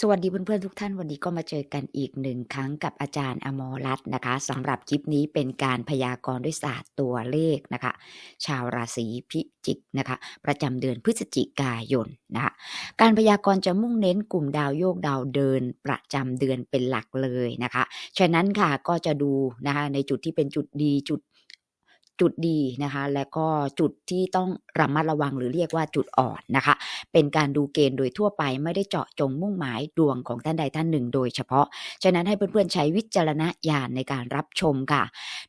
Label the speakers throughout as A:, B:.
A: สวัสดีเพื่อนๆทุกท่านวันนี้ก็มาเจอกันอีกหนึ่งครั้งกับอาจารย์อมรรัตน์นะคะสำหรับคลิปนี้เป็นการพยากรณ์ด้วยศาสตร์ตัวเลขนะคะ ชาวราศีพิจิกนะคะ ประจำเดือนพฤศจิกายนนะคะการพยากรณ์จะมุ่งเน้นกลุ่มดาวโยกดาวเดินประจำเดือนเป็นหลักเลยนะคะ ฉะนั้นค่ะก็จะดูนะคะในจุดที่เป็นจุดดีจุด จุดดีนะคะ และก็จุดที่ต้องระมัดระวังหรือเรียกว่าจุดอ่อนนะคะ เป็นการดูเกณฑ์โดยทั่วไปไม่ได้เจาะจงมุ่งหมายดวงของท่านใดท่านหนึ่ง โดยเฉพาะ ฉะนั้นให้เพื่อนๆใช้วิจารณญาณในการรับชมค่ะ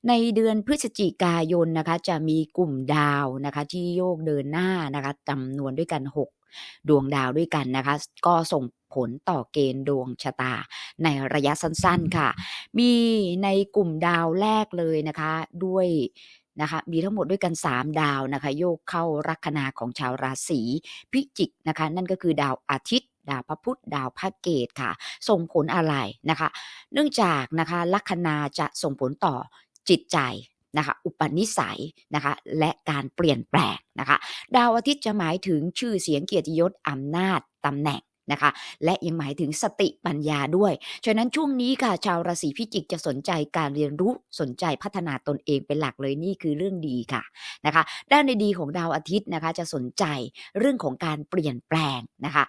A: ในเดือนพฤศจิกายนนะคะ จะมีกลุ่มดาวนะคะ ที่โยกเดินหน้านะคะจำนวนด้วยกัน 6 ดวงดาวด้วยกันนะคะ ก็ส่งผลต่อเกณฑ์ดวงชะตาในระยะสั้นๆค่ะ มีในกลุ่มดาวแรกเลยนะคะ ด้วย นะคะมีทั้งหมดด้วยกัน 3 ดาวนะคะโยกเข้าลัคนาของชาวราศีพิจิกนะคะนั่นก็คือดาวอาทิตย์ดาวพระพุธดาวพระเกตค่ะ ส่งผลอะไรนะคะ เนื่องจากนะคะลัคนาจะส่งผลต่อจิตใจนะคะอุปนิสัยนะคะและการเปลี่ยนแปลงนะคะ ดาวอาทิตย์จะหมายถึงชื่อเสียงเกียรติยศอำนาจตำแหน่ง นะคะ และยังหมายถึงสติปัญญาด้วย ฉะนั้นช่วงนี้ค่ะชาวราศีพิจิกจะสนใจการเรียนรู้สนใจพัฒนาตนเองเป็นหลักเลยนี่คือเรื่องดีค่ะนะคะ ด้านในดีของดาวอาทิตย์นะคะ จะสนใจเรื่องของการเปลี่ยนแปลงนะคะ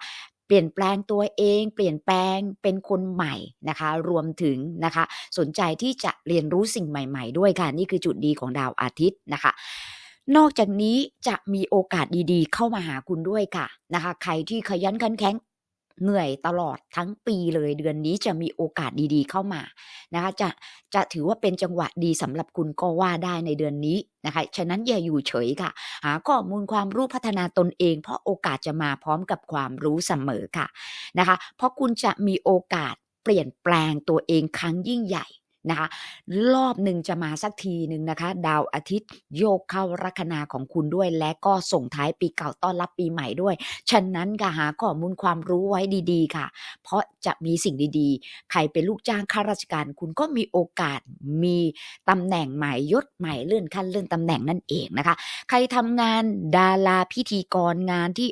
A: เปลี่ยนแปลงตัวเอง เปลี่ยนแปลงเป็นคนใหม่นะคะ รวมถึงนะคะ สนใจที่จะเรียนรู้สิ่งใหม่ ๆ ด้วยค่ะนี่คือจุดดีของดาวอาทิตย์นะคะ นอกจากนี้จะมีโอกาสดีๆ เข้ามาหาคุณด้วยค่ะนะคะ ใครที่ขยันขันแข็ง เหนื่อยตลอดทั้งปีเลยเดือนนี้จะมีโอกาสดีๆเข้ามานะคะจะจะถือว่าเป็นจังหวะดีสำหรับคุณก็ว่าได้ในเดือนนี้นะคะฉะนั้นอย่าอยู่เฉยค่ะ หาข้อมูลความรู้พัฒนาตนเอง เพราะโอกาสจะมาพร้อมกับความรู้เสมอค่ะนะคะเพราะคุณจะมีโอกาสเปลี่ยนแปลงตัวเองครั้งยิ่งใหญ่ นะคะรอบหนึ่งจะมาสักทีหนึ่งนะคะ ดาวอาทิตย์โยกเข้าลัคนาของคุณด้วย และก็ส่งท้ายปีเก่าต้อนรับปีใหม่ด้วย ฉะนั้นก็หาข้อมูลความรู้ไว้ดีๆค่ะ เพราะจะมีสิ่งดีๆ ใครเป็นลูกจ้างข้าราชการ คุณก็มีโอกาสมีตำแหน่งใหม่ยศใหม่เลื่อนขั้นเลื่อนตำแหน่งนั่นเองนะคะ ใครทำงานดาราพิธีกร งานที่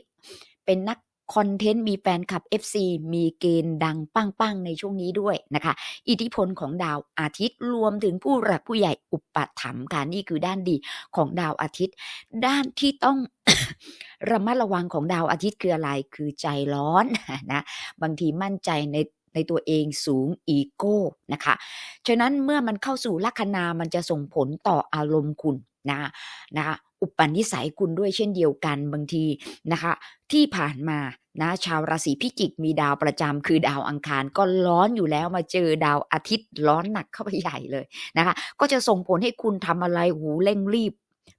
A: เป็นนัก คอนเทนต์มีแฟนคลับ FC มีเกณฑ์ดังปังๆในช่วงนี้ด้วยนะคะ อิทธิพลของดาวอาทิตย์รวมถึงผู้หลักผู้ใหญ่อุปถัมภ์ค่ะนี่คือด้านดีของดาวอาทิตย์ ด้านที่ต้องระมัดระวังของดาวอาทิตย์คืออะไรคือใจร้อนนะบางทีมั่นใจในในตัวเองสูงอีโก้นะคะ ฉะนั้นเมื่อมันเข้าสู่ลัคนามันจะส่งผลต่ออารมณ์คุณนะนะคะ อุปนิสัยคุณด้วยเช่นเดียวกันบางทีนะคะ ที่ผ่านมานะชาวราศีพิจิกมีดาวประจำคือดาวอังคารก็ร้อนอยู่แล้วมาเจอดาวอาทิตย์ร้อนหนักเข้าไปใหญ่เลยนะคะ ก็จะส่งผลให้คุณทำอะไรหูเร่งรีบ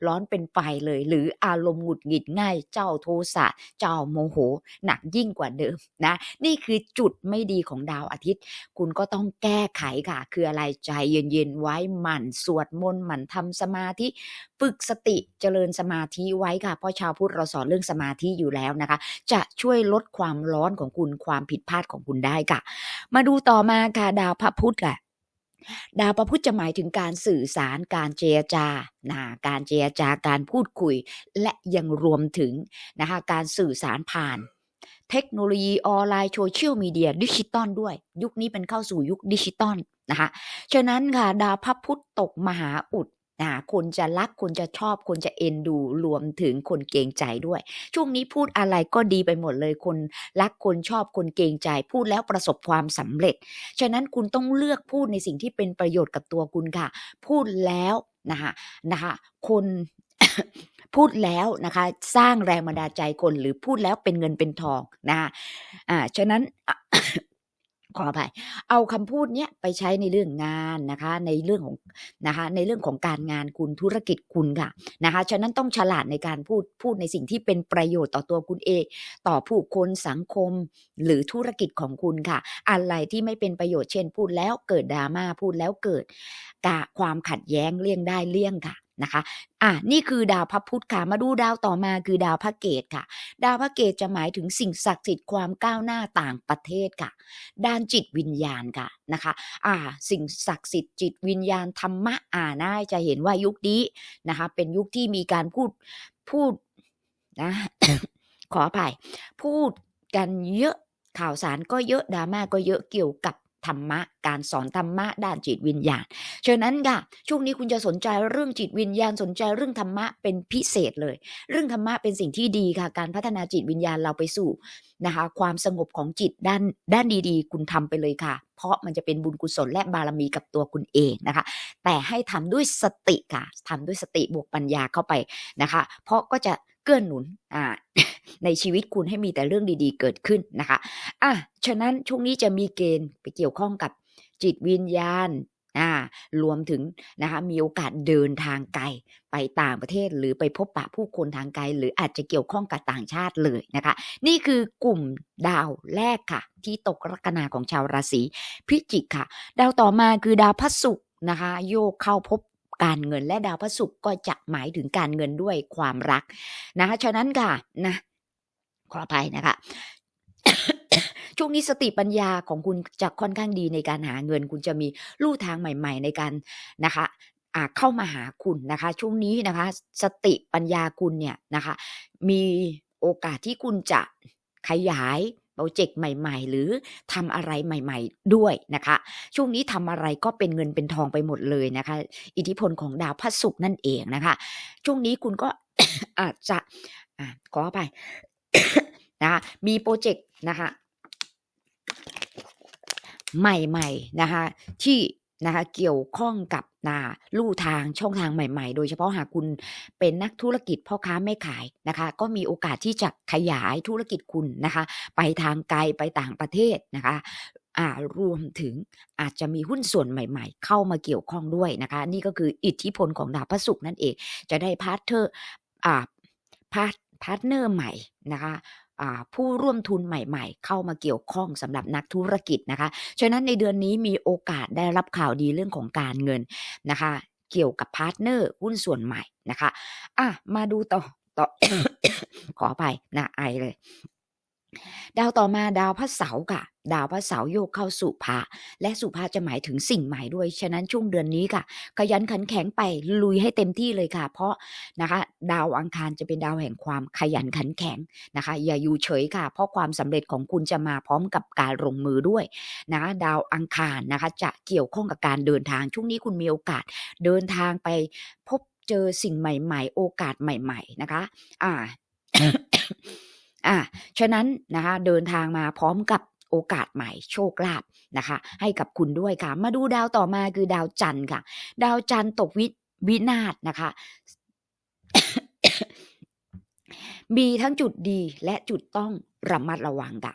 A: ร้อนเป็นไฟเลย หรืออารมณ์หงุดหงิดง่าย เจ้าโทสะเจ้าโมโห หนักยิ่งกว่าเดิมนะ นี่คือจุดไม่ดีของดาวอาทิตย์ คุณก็ต้องแก้ไขค่ะ คืออะไรใจเย็นๆไว้หมั่นสวดมนต์หมั่นทำสมาธิฝึกสติเจริญสมาธิไว้ค่ะเพราะชาวพุทธเราสอนเรื่องสมาธิอยู่แล้วนะคะ จะช่วยลดความร้อนของคุณความผิดพลาดของคุณได้ค่ะ มาดูต่อมาค่ะดาวพระพุธค่ะ ดาวพระพุธจะหมายถึงการสื่อสารการเจรจานะการเจรจาการพูดคุย และยังรวมถึงนะคะการสื่อสารผ่าน เทคโนโลยีออนไลน์โซเชียลมีเดียดิจิตอลด้วย ยุคนี้เป็นเข้าสู่ยุคดิจิตอลนะคะฉะนั้นค่ะดาวพระพุธตกมหาอุด นะคนจะรักคนจะชอบคนจะเอ็นดูรวมถึงคนเกรงใจด้วย ช่วงนี้พูดอะไรก็ดีไปหมดเลยคนรักคนชอบคนเกรงใจ พูดแล้วประสบความสำเร็จ ฉะนั้นคุณต้องเลือกพูดในสิ่งที่เป็นประโยชน์กับตัวคุณค่ะ พูดแล้วนะคะนะคะคนพูดแล้วนะคะ สร้างแรงบันดาลใจคนหรือพูดแล้วเป็นเงินเป็นทองนะคะอ่าฉะนั้น ขออภัยเอาคำพูดเนี้ยไปใช้ในเรื่องงานนะคะ ในเรื่องของนะคะ ในเรื่องของการงานคุณธุรกิจคุณค่ะนะคะ ฉะนั้นต้องฉลาดในการพูดพูดในสิ่งที่เป็นประโยชน์ต่อตัวคุณเอง ต่อผู้คนสังคมหรือธุรกิจของคุณค่ะ อะไรที่ไม่เป็นประโยชน์เช่น พูดแล้วเกิดดราม่าพูดแล้วเกิดกะความขัดแย้งเลี่ยงได้เลี่ยงค่ะ นะคะอะนี่คือดาวพระพุธค่ะ มาดูดาวต่อมาคือดาวพระเกตค่ะ ดาวพระเกตจะหมายถึงสิ่งศักดิ์สิทธิ์ความก้าวหน้าต่างประเทศค่ะ ด้านจิตวิญญาณค่ะนะคะอ่าสิ่งศักดิ์สิทธิ์จิตวิญญาณธรรมะอ่าน่าจะเห็นว่ายุคนี้นะคะเป็นยุคที่มีการพูดพูดนะขออภัยพูดกันเยอะข่าวสารก็เยอะดราม่าก็เยอะเกี่ยวกับ ธรรมะ การสอนธรรมะด้านจิตวิญญาณ ฉะนั้นค่ะ ช่วงนี้คุณจะสนใจเรื่องจิตวิญญาณสนใจเรื่องธรรมะเป็นพิเศษเลย เรื่องธรรมะเป็นสิ่งที่ดีค่ะ การพัฒนาจิตวิญญาณเราไปสู่นะคะ ความสงบของจิตด้านด้านดีๆ คุณทำไปเลยค่ะ เพราะมันจะเป็นบุญกุศลและบารมีกับตัวคุณเองนะคะ แต่ให้ทำด้วยสติค่ะทำด้วยสติบวกปัญญาเข้าไปนะคะ เพราะก็จะเกื้อหนุนอ่า ในชีวิตคุณให้มีแต่เรื่องดีๆ เกิดขึ้นนะคะอะฉะนั้นช่วงนี้จะมีเกณฑ์ไปเกี่ยวข้องกับจิตวิญญาณอ่ารวมถึงนะคะมีโอกาสเดินทางไกลไปต่างประเทศหรือไปพบปะผู้คนทางไกล หรืออาจจะเกี่ยวข้องกับต่างชาติเลยนะคะ นี่คือกลุ่มดาวแรกค่ะ ที่ตกลัคนาของชาวราศีพิจิกค่ะ ดาวต่อมาคือดาวพระศุกร์นะคะ โยกเข้าพบการเงินและดาวพระศุกร์ก็จะหมายถึงการเงินด้วยความรักนะคะฉะนั้นค่ะนะ ขออภัยนะคะช่วงนี้สติปัญญาของคุณจะค่อนข้างดีในการหาเงิน คุณจะมีลู่ทางใหม่ ๆ ในการนะคะอ่าเข้ามาหาคุณนะคะ ช่วงนี้นะคะ สติปัญญาคุณเนี่ยนะคะ มีโอกาสที่คุณจะขยายโปรเจกต์ใหม่ๆ หรือทำอะไรใหม่ ๆ ด้วยนะคะ ช่วงนี้ทำอะไรก็เป็นเงินเป็นทองไปหมดเลยนะคะ อิทธิพลของดาวพระศุกร์นั่นเองนะคะ ช่วงนี้คุณก็อาจจะอ่าขออภัย นะคะมีโปรเจกต์นะคะใหม่ๆนะคะที่นะคะเกี่ยวข้องกับนาลู่ทางช่องทางใหม่ ๆ โดยเฉพาะหากคุณเป็นนักธุรกิจพ่อค้าแม่ขายนะคะ ก็มีโอกาสที่จะขยายธุรกิจคุณนะคะ ไปทางไกลไปต่างประเทศนะคะอ่ารวมถึงอาจจะมีหุ้นส่วนใหม่ ๆ เข้ามาเกี่ยวข้องด้วยนะคะ นี่ก็คืออิทธิพลของดาวพระศุกร์นั่นเอง จะได้พาร์ทเทอร์อ่าพาร์ท พาร์ทเนอร์ใหม่นะคะผู้ร่วมทุนใหม่ๆ เข้ามาเกี่ยวข้องสำหรับนักธุรกิจนะคะ ฉะนั้นในเดือนนี้มีโอกาสได้รับข่าวดีเรื่องของการเงินนะคะ เกี่ยวกับพาร์ทเนอร์หุ้นส่วนใหม่นะคะ อะ มาดูต่อต่อขออภัยนะไอเลย ดาวต่อมาดาวพระเสาร์ค่ะ ดาวพระเสาร์โยกเข้าสู่พระและสุภาจะหมายถึงสิ่งใหม่ด้วย ฉะนั้นช่วงเดือนนี้ค่ะ ขยันขันแข็งไปลุยให้เต็มที่เลยค่ะ เพราะนะคะ ดาวอังคารจะเป็นดาวแห่งความขยันขันแข็งนะคะ อย่าอยู่เฉยค่ะ เพราะความสำเร็จของคุณจะมาพร้อมกับการลงมือด้วยนะคะดาวอังคารนะคะ จะเกี่ยวข้องกับการเดินทาง ช่วงนี้คุณมีโอกาสเดินทางไปพบเจอสิ่งใหม่ ๆ โอกาสใหม่ ๆ นะคะ อ่า อ่าฉะนั้นนะคะเดินทางมาพร้อมกับโอกาสใหม่โชคลาภนะคะ ให้กับคุณด้วยค่ะ มาดูดาวต่อมาคือดาวจันทร์ค่ะ ดาวจันทร์ตกวิวินาศนะคะ มีทั้งจุดดีและจุดต้องระมัดระวังค่ะ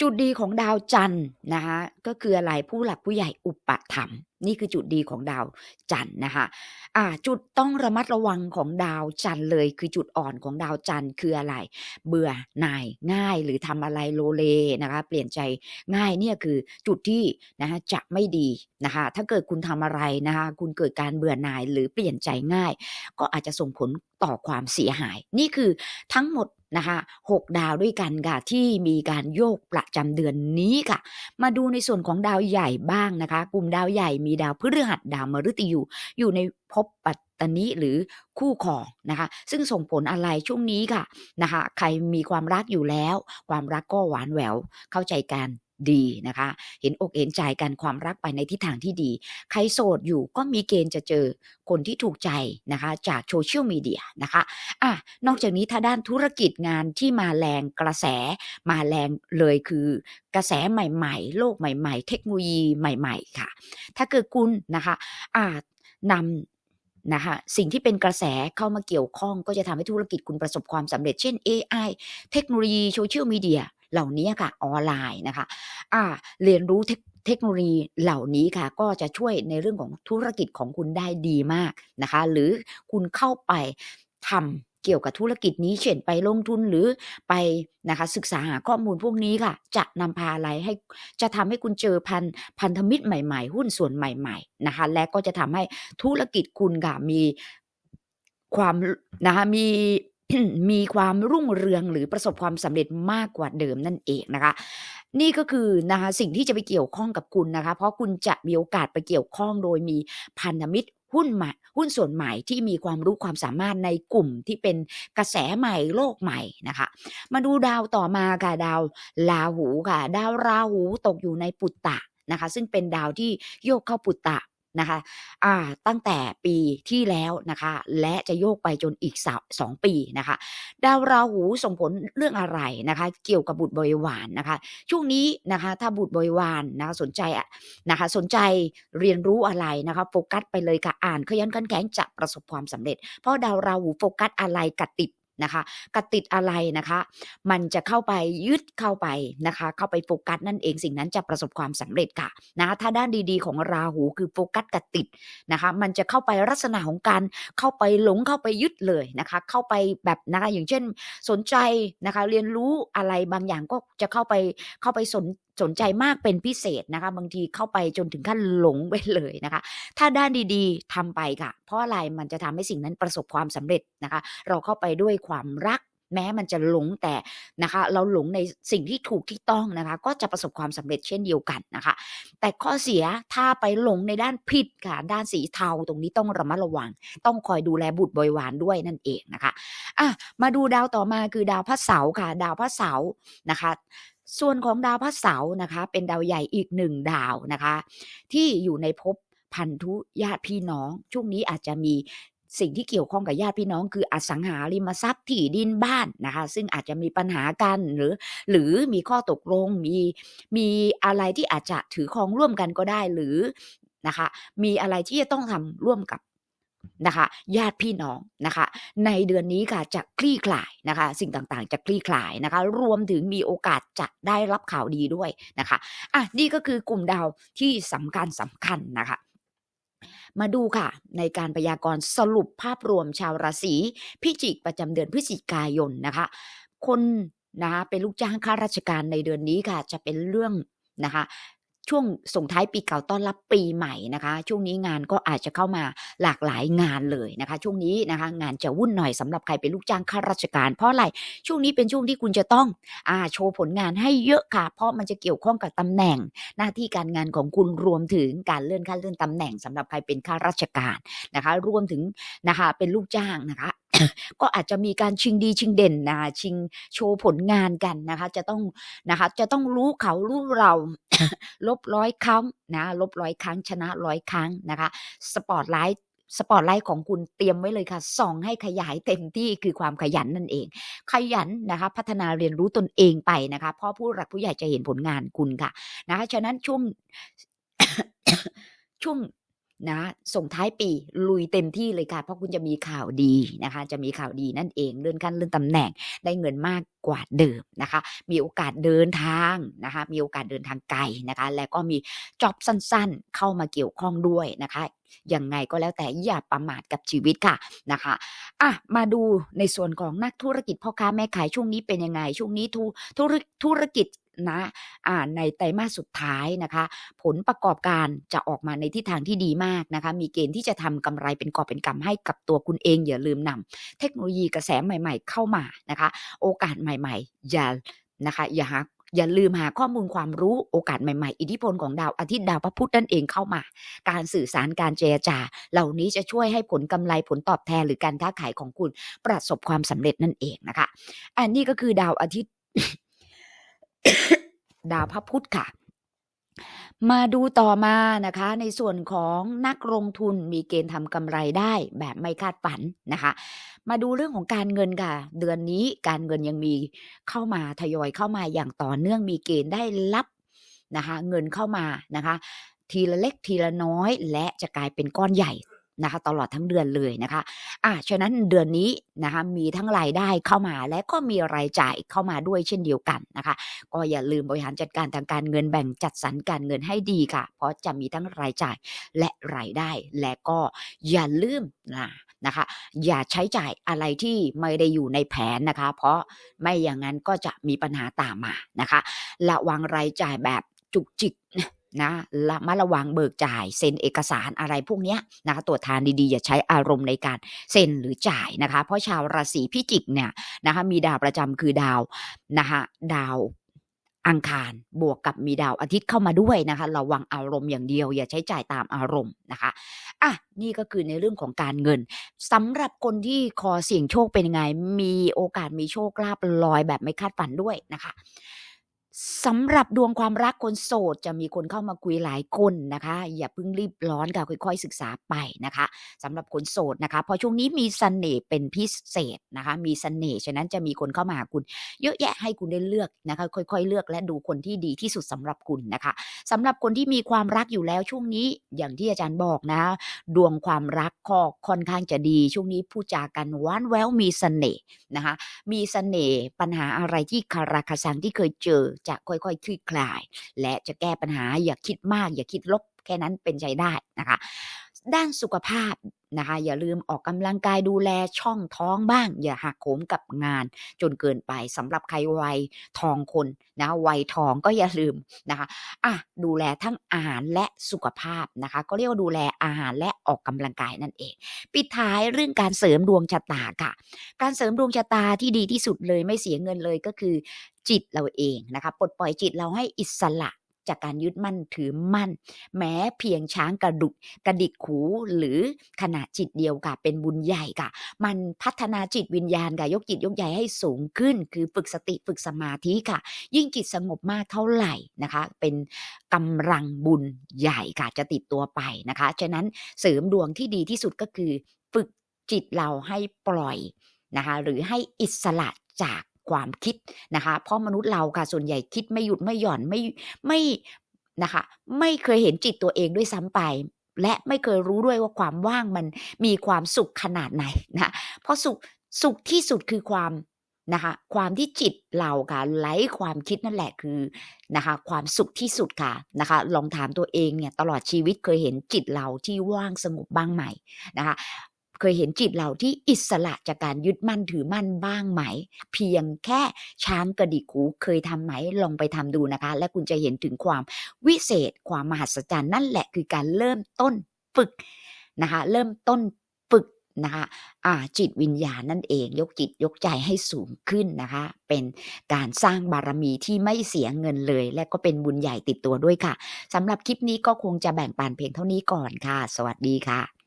A: จุดดีของดาวจันทร์นะคะก็คืออะไรผู้หลักผู้ใหญ่อุปถัมภ์ นี่คือจุดดีของดาวจันทร์นะคะอ่าจุดต้องระมัดระวังของดาวจันทร์เลยคือจุดอ่อนของดาวจันทร์คืออะไร เบื่อหน่ายง่ายหรือทำอะไรโลเลนะคะเปลี่ยนใจง่ายเนี่ยคือจุดที่นะคะจะไม่ดีนะคะถ้าเกิดคุณทำอะไรนะคะคุณเกิดการเบื่อหน่ายหรือเปลี่ยนใจง่าย ก็อาจจะส่งผลต่อความเสียหาย นี่คือทั้งหมดนะคะหกดาวด้วยกันค่ะที่มีการโยกประจำเดือนนี้ค่ะ มาดูในส่วนของดาวใหญ่บ้างนะคะ กลุ่มดาวใหญ่มีดาวพฤหัสดาวมฤตยู อยู่ในภพปัตตนิหรือคู่ครองนะคะ ซึ่งส่งผลอะไรช่วงนี้ค่ะนะคะ ใครมีความรักอยู่แล้ว ความรักก็หวานแหววเข้าใจกัน ดีนะคะ เห็นอกเห็นใจกันความรักไปในทิศทางที่ดี ใครโสดอยู่ก็มีเกณฑ์จะเจอคนที่ถูกใจนะคะ จากโซเชียลมีเดียนะคะอะนอกจากนี้ถ้าด้านธุรกิจงานที่มาแรงกระแสมาแรงเลยคือกระแสใหม่ ๆ โลกใหม่ ๆ เทคโนโลยีใหม่ ๆ ค่ะ ถ้าเกิดคุณนะคะอาจนำนะคะสิ่งที่เป็นกระแสเข้ามาเกี่ยวข้องก็จะทำให้ธุรกิจคุณประสบความสำเร็จเช่น AI เทคโนโลยีโซเชียลมีเดีย เหล่านี้ค่ะออนไลน์นะคะอ่าเรียนรู้เทคโนโลยีเหล่านี้ค่ะ ก็จะช่วยในเรื่องของธุรกิจของคุณได้ดีมากนะคะ หรือคุณเข้าไปทำเกี่ยวกับธุรกิจนี้เช่นไปลงทุนหรือไปนะคะศึกษาหาข้อมูลพวกนี้ค่ะ จะนำพาอะไรให้จะทำให้คุณเจอพันพันธมิตรใหม่ ๆ หุ้นส่วนใหม่ ๆนะคะ และก็จะทำให้ธุรกิจคุณค่ะมีความนะคะมี มีความรุ่งเรืองหรือประสบความสำเร็จมากกว่าเดิมนั่นเองนะคะ นี่ก็คือนะคะสิ่งที่จะไปเกี่ยวข้องกับคุณนะคะ เพราะคุณจะมีโอกาสไปเกี่ยวข้องโดยมีพันธมิตรหุ้นใหม่หุ้นส่วนใหม่ที่มีความรู้ความสามารถในกลุ่มที่เป็นกระแสใหม่โลกใหม่นะคะ มาดูดาวต่อมาค่ะดาวราหูค่ะ ดาวราหูตกอยู่ในปุตตะนะคะ ซึ่งเป็นดาวที่โยกเข้าปุตตะ นะคะอ่าตั้งแต่ปีที่แล้วนะคะ และจะโยกไปจนอีกสองปีนะคะ ดาวราหูส่งผลเรื่องอะไรนะคะ เกี่ยวกับบุตรบริวารนะคะ ช่วงนี้นะคะถ้าบุตรบริวารนะคะสนใจอะนะคะสนใจเรียนรู้อะไรนะคะโฟกัสไปเลยค่ะอ่านขยันขันแข็งจะประสบความสำเร็จ เพราะดาวราหูโฟกัสอะไรกัดติด นะคะกัดติดอะไรนะคะ มันจะเข้าไปยึดเข้าไปนะคะ เข้าไปโฟกัสนั่นเองสิ่งนั้นจะประสบความสำเร็จค่ะนะถ้าด้านดีๆ ของราหูคือโฟกัสกัดติดนะคะ มันจะเข้าไปลักษณะของการเข้าไปหลงเข้าไปยึดเลยนะคะ เข้าไปแบบนะคะอย่างเช่นสนใจนะคะ เรียนรู้อะไรบางอย่างก็จะเข้าไปเข้าไปสน สนใจมากเป็นพิเศษนะคะ บางทีเข้าไปจนถึงขั้นหลงไปเลยนะคะ ถ้าด้านดีๆทำไปค่ะ เพราะอะไรมันจะทำให้สิ่งนั้นประสบความสำเร็จนะคะ เราเข้าไปด้วยความรักแม้มันจะหลงแต่นะคะ เราหลงในสิ่งที่ถูกที่ต้องนะคะ ก็จะประสบความสำเร็จเช่นเดียวกันนะคะ แต่ข้อเสียถ้าไปหลงในด้านผิดค่ะ ด้านสีเทาตรงนี้ต้องระมัดระวัง ต้องคอยดูแลบุตรบริวารด้วยนั่นเองนะคะอะมาดูดาวต่อมาคือดาวพระเสาร์ค่ะ ดาวพระเสาร์นะคะ ส่วนของดาวพระเสาร์นะคะ เป็นดาวใหญ่อีกหนึ่งดาวนะคะ ที่อยู่ในภพพันธุญาติพี่น้อง ช่วงนี้อาจจะมีสิ่งที่เกี่ยวข้องกับญาติพี่น้อง คืออสังหาริมทรัพย์ที่ดินบ้านนะคะ ซึ่งอาจจะมีปัญหากันหรือ หรือมีข้อตกลงมีมีอะไรที่อาจจะถือครองร่วมกันก็ได้หรือนะคะ มีอะไรที่จะต้องทำร่วมกับ นะคะญาติพี่น้องนะคะ ในเดือนนี้ค่ะจะคลี่คลายนะคะ สิ่งต่างๆจะคลี่คลายนะคะ รวมถึงมีโอกาสจะได้รับข่าวดีด้วยนะคะอะนี่ก็คือกลุ่มดาวที่สำคัญสำคัญนะคะมาดูค่ะ ในการพยากรณ์สรุปภาพรวมชาวราศีพิจิกประจำเดือนพฤศจิกายนนะคะ คนนะคะเป็นลูกจ้างข้าราชการในเดือนนี้ค่ะ จะเป็นเรื่องนะคะ ช่วงส่งท้ายปีเก่าต้อนรับปีใหม่นะคะ ช่วงนี้งานก็อาจจะเข้ามาหลากหลายงานเลยนะคะ ช่วงนี้นะคะ งานจะวุ่นหน่อยสำหรับใครเป็นลูกจ้างข้าราชการ เพราะอะไรช่วงนี้เป็นช่วงที่คุณจะต้องอาโชว์ผลงานให้เยอะค่ะ เพราะมันจะเกี่ยวข้องกับตำแหน่ง หน้าที่การงานของคุณรวมถึงการเลื่อนขั้นเลื่อนตำแหน่งสำหรับใครเป็นข้าราชการนะคะ รวมถึงนะคะเป็นลูกจ้างนะคะ ก็อาจจะมีการชิงดีชิงเด่นนะชิงโชว์ผลงานกันนะคะ จะต้องนะคะจะต้องรู้เขารู้เราลบร้อยครั้งนะลบร้อยครั้งชนะร้อยครั้งนะคะสปอตไลท์สปอตไลท์ของคุณเตรียมไว้เลยค่ะ ส่องให้ขยายเต็มที่คือความขยันนั่นเอง ขยันนะคะ พัฒนาเรียนรู้ตนเองไปนะคะ เพราะผู้หลักผู้ใหญ่จะเห็นผลงานคุณค่ะนะคะ ฉะนั้นช่วงช่วง นะส่งท้ายปีลุยเต็มที่เลยค่ะ เพราะคุณจะมีข่าวดีนะคะ จะมีข่าวดีนั่นเองเลื่อนขั้นเลื่อนตำแหน่งได้เงินมากกว่าเดิมนะคะ มีโอกาสเดินทางนะคะ มีโอกาสเดินทางไกลนะคะ และก็มีจ็อบสั้นๆ เข้ามาเกี่ยวข้องด้วยนะคะยังไงก็แล้วแต่อย่าประมาทกับชีวิตค่ะนะคะอะมาดูในส่วนของนักธุรกิจพ่อค้าแม่ขายช่วงนี้เป็นยังไง ช่วงนี้ธุธุรธุรกิจ นะในไตรมาสสุดท้ายนะคะ ผลประกอบการจะออกมาในทิศทางที่ดีมากนะคะ มีเกณฑ์ที่จะทำกำไรเป็นกอบเป็นกำให้กับตัวคุณเอง อย่าลืมนำเทคโนโลยีกระแสใหม่ ๆ เข้ามานะคะ โอกาสใหม่ๆ อย่านะคะอย่าหาอย่าลืมหาข้อมูลความรู้โอกาสใหม่ๆ อิทธิพลของดาวอาทิตย์ดาวพระพุธนั่นเองเข้ามา การสื่อสารการเจรจา เหล่านี้จะช่วยให้ผลกำไรผลตอบแทนหรือการค้าขายของคุณประสบความสำเร็จนั่นเองนะคะ อันนี้ก็คือดาวอาทิตย์ ดาวพระพุธค่ะ มาดูต่อมานะคะ ในส่วนของนักลงทุนมีเกณฑ์ทำกำไรได้แบบไม่คาดฝันนะคะ มาดูเรื่องของการเงินค่ะ เดือนนี้การเงินยังมีเข้ามาทยอยเข้ามาอย่างต่อเนื่องมีเกณฑ์ได้รับนะคะ เงินเข้ามานะคะ ทีละเล็กทีละน้อยและจะกลายเป็นก้อนใหญ่ นะคะตลอดทั้งเดือนเลยนะคะอะฉะนั้นเดือนนี้นะคะมีทั้งรายได้เข้ามาและก็มีรายจ่ายเข้ามาด้วยเช่นเดียวกันนะคะก็อย่าลืมบริหารจัดการทางการเงินแบ่งจัดสรรการเงินให้ดีค่ะ เพราะจะมีทั้งรายจ่ายและรายได้และก็อย่าลืมนะนะคะอย่าใช้จ่ายอะไรที่ไม่ได้อยู่ในแผนนะคะ เพราะไม่อย่างนั้นก็จะมีปัญหาตามมานะคะระวังรายจ่ายแบบจุกจิก นะละมาระวังเบิกจ่ายเซ็นเอกสารอะไรพวกเนี้ยนะคะตรวจทานดีๆ อย่าใช้อารมณ์ในการเซ็นหรือจ่ายนะคะ เพราะชาวราศีพิจิกเนี่ยนะคะมีดาวประจำคือดาวนะคะดาวอังคารบวกกับมีดาวอาทิตย์เข้ามาด้วยนะคะระวังอารมณ์อย่างเดียว อย่าใช้จ่ายตามอารมณ์นะคะอะนี่ก็คือในเรื่องของการเงินสำหรับคนที่คอเสี่ยงโชคเป็นยังไง มีโอกาสมีโชคลาภลอยแบบไม่คาดฝันด้วยนะคะ สำหรับดวงความรักคนโสดจะมีคนเข้ามาคุยหลายคนนะคะ อย่าเพิ่งรีบร้อนค่ะค่อยๆศึกษาไปนะคะสำหรับคนโสดนะคะ พอช่วงนี้มีเสน่ห์เป็นพิเศษนะคะ มีเสน่ห์ฉะนั้นจะมีคนเข้ามาหาคุณ เยอะแยะให้คุณได้เลือกนะคะ ค่อย ๆ เลือกและดูคนที่ดีที่สุดสำหรับคุณนะคะสำหรับคนที่มีความรักอยู่แล้วช่วงนี้อย่างที่อาจารย์บอกนะ ดวงความรักก็ค่อนข้างจะดีช่วงนี้พูดจากันหวานแววมีเสน่ห์นะคะ มีเสน่ห์ปัญหาอะไรที่คาราคาซังที่เคยเจอจะค่อยๆคลี่คลาย และจะแก้ปัญหาอย่าคิดมาก อย่าคิดลบแค่นั้นเป็นใจได้นะคะ ด้านสุขภาพนะคะอย่าลืมออกกำลังกายดูแลช่องท้องบ้าง อย่าหักโหมกับงาน จนเกินไปสำหรับใครวัยทองคนนะวัยทองก็อย่าลืมนะคะอะดูแลทั้งอาหารและสุขภาพนะคะก็เรียกว่าดูแลอาหารและออกกำลังกายนั่นเอง ปิดท้ายเรื่องการเสริมดวงชะตาค่ะ การเสริมดวงชะตาที่ดีที่สุดเลยไม่เสียเงินเลยก็คือจิตเราเองนะคะปลดปล่อยจิตเราให้อิสระ จากการยึดมั่นถือมั่น แม้เพียงช้างกระดุกกระดิกหูหรือขณะจิตเดียวค่ะเป็นบุญใหญ่ค่ะมันพัฒนาจิตวิญญาณค่ะยกจิตยกใจให้สูงขึ้น คือฝึกสติฝึกสมาธิค่ะ ยิ่งจิตสงบมากเท่าไหร่นะคะ เป็นกำลังบุญใหญ่ค่ะจะติดตัวไปนะคะ ฉะนั้นเสริมดวงที่ดีที่สุดก็คือ ฝึกจิตเราให้ปล่อยนะคะหรือให้อิสระจาก ความคิดนะคะ เพราะมนุษย์เราค่ะส่วนใหญ่คิดไม่หยุดไม่หย่อนไม่ไม่นะคะไม่เคยเห็นจิตตัวเองด้วยซ้ำไปและไม่เคยรู้ด้วยว่าความว่างมันมีความสุขขนาดไหนนะเพราะสุขสุขที่สุดคือความนะคะความที่จิตเราค่ะไร้ความคิดนั่นแหละคือนะคะความสุขที่สุดค่ะนะคะลองถามตัวเองเนี่ยตลอดชีวิตเคยเห็นจิตเราที่ว่างสงบบ้างไหมนะคะ เคยเห็นจิตเราที่อิสระจากการยึดมั่นถือมั่นบ้างไหม เพียงแค่ช้างกระดิกหูเคยทำไหมลองไปทำดูนะคะ และคุณจะเห็นถึงความวิเศษความมหัศจรรย์นั่นแหละคือการเริ่มต้นฝึกนะคะเริ่มต้นฝึกนะคะอ่าจิตวิญญาณนั่นเอง ยกจิตยกใจให้สูงขึ้นนะคะ เป็นการสร้างบารมีที่ไม่เสียเงินเลย และก็เป็นบุญใหญ่ติดตัวด้วยค่ะสำหรับคลิปนี้ก็คงจะแบ่งปันเพียงเท่านี้ก่อนค่ะ สวัสดีค่ะ